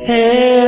Hey.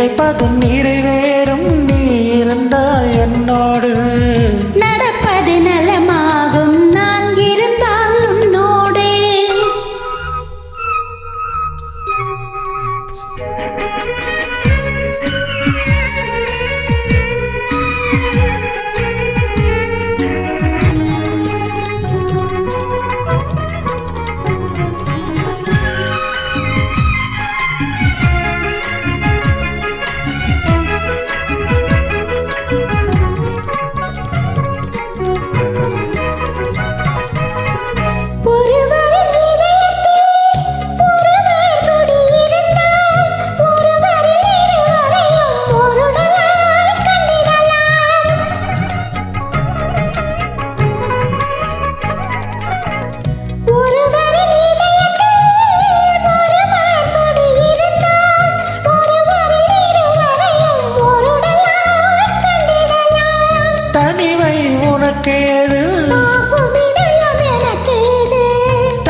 நினைப்பது நிறைவேறும் நீ இருந்தால் என்னோடு.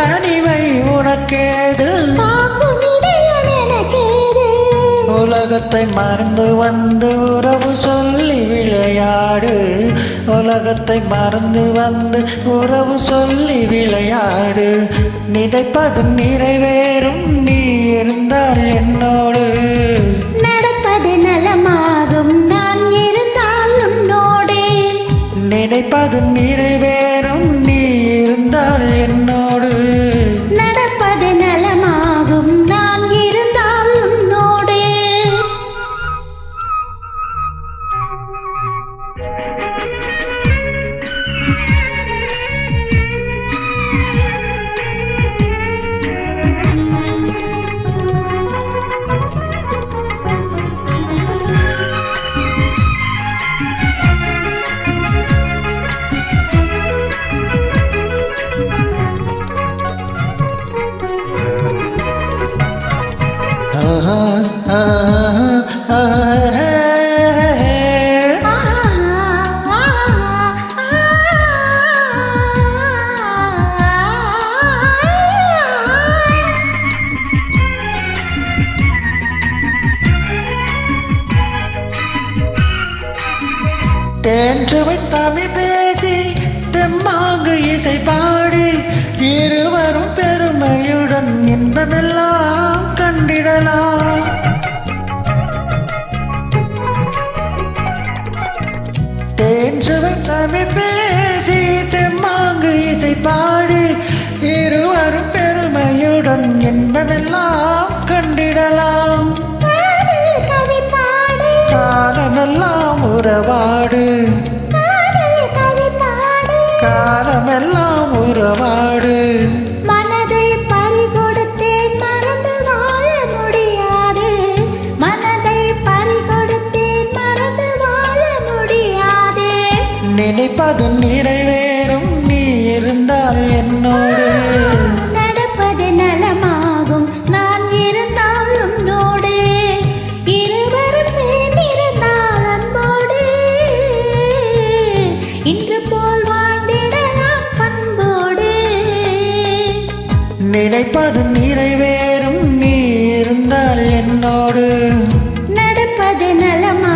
தனிமை உனக்கேது? உலகத்தை மறந்து வந்து உறவு சொல்லி விளையாடு. உலகத்தை மறந்து வந்து உறவு சொல்லி விளையாடு. நினைப்பது நிறைவேறும் நீ இருந்தால் என்னோடு. தேன் சுவை தமிழ் பேசி தெம்மாங்கு இசை பாடி இருவரும் பெருமையுடன் இன்பமெல்லாம் கண்டிடலாம். தேன் தமிழ் பேசி தெம்மாங்கு இசை பாடி இருவரும் பெருமையுடன் இன்பமெல்லாம் கண்டிடலாம். உறவாடு. காலமெல்லாம் உறவாடு. மனதை பறிகொடுத்தேன் மறந்து வாழ முடியாது. மனதை பறிகொடுத்தேன் மறந்து வாழ முடியாது. நினைப்பது நிறைவேறும் நீ இருந்தால் என்னோடு. இன்று போல் வாழ்ந்திடலாம் பண்போடு. நினைப்பது நிறைவேறும் நீ இருந்தால் என்னோடு. நடப்பது நலமாகும்